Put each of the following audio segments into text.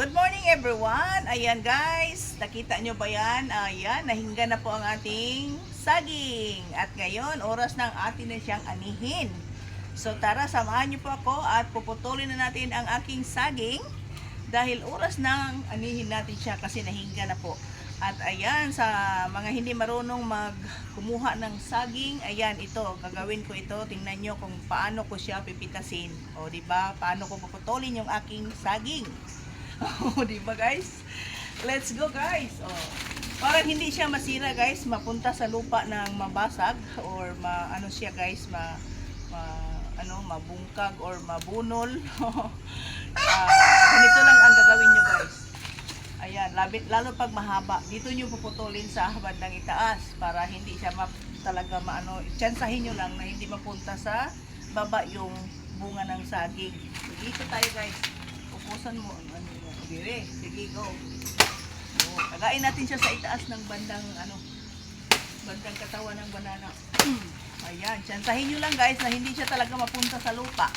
Good morning everyone! Ayan guys, nakita nyo ba yan? Ayan, nahinga na po ang ating saging. At ngayon, oras ng atin na siyang anihin. So tara, samahan nyo po ako at puputulin na natin ang aking saging. Dahil oras ng anihin natin siya kasi nahinga na po. At ayan, sa mga hindi marunong mag kumuha ng saging, ayan, ito, gagawin ko ito. Tingnan nyo kung paano ko siya pipitasin. O, ba? Paano ko puputulin yung aking saging. O, di ba guys? Let's go guys. O, para hindi siya masira guys, mapunta sa lupa ng mabasag or ma, ano siya guys, ma, ma ano, mabungkag or mabunol. Ah, ganito lang ang gagawin nyo guys. Ayan, labit, lalo pag mahaba, dito nyo puputulin sa bandang itaas para hindi siya ma, talaga maano, tsansahin nyo lang na hindi mapunta sa baba yung bunga ng saging. So, dito tayo guys. Pupusan mo. Ano, dire. Sige, go. Oh, tagain natin siya sa itaas ng bandang ano, bandang katawan ng banana. ayan, tsansahin nyo lang guys na hindi siya talaga mapunta sa lupa.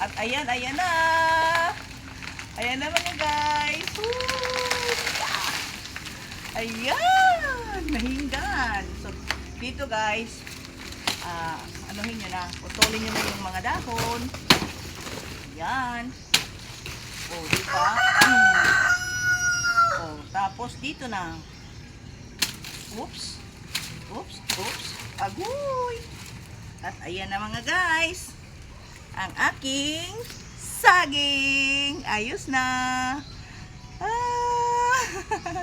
At ayan, ayan na. Ayan na mga guys. Woo! Ayan! Mahinggan. So, dito guys, ah, anuhin nyo na. Putulin nyo na yung mga dahon. Ayan. O, di ba? Hmm. O, tapos dito na. Oops. Oops, oops. Agoy! At ayan na mga guys. Ang aking saging. Ayos na. Ah,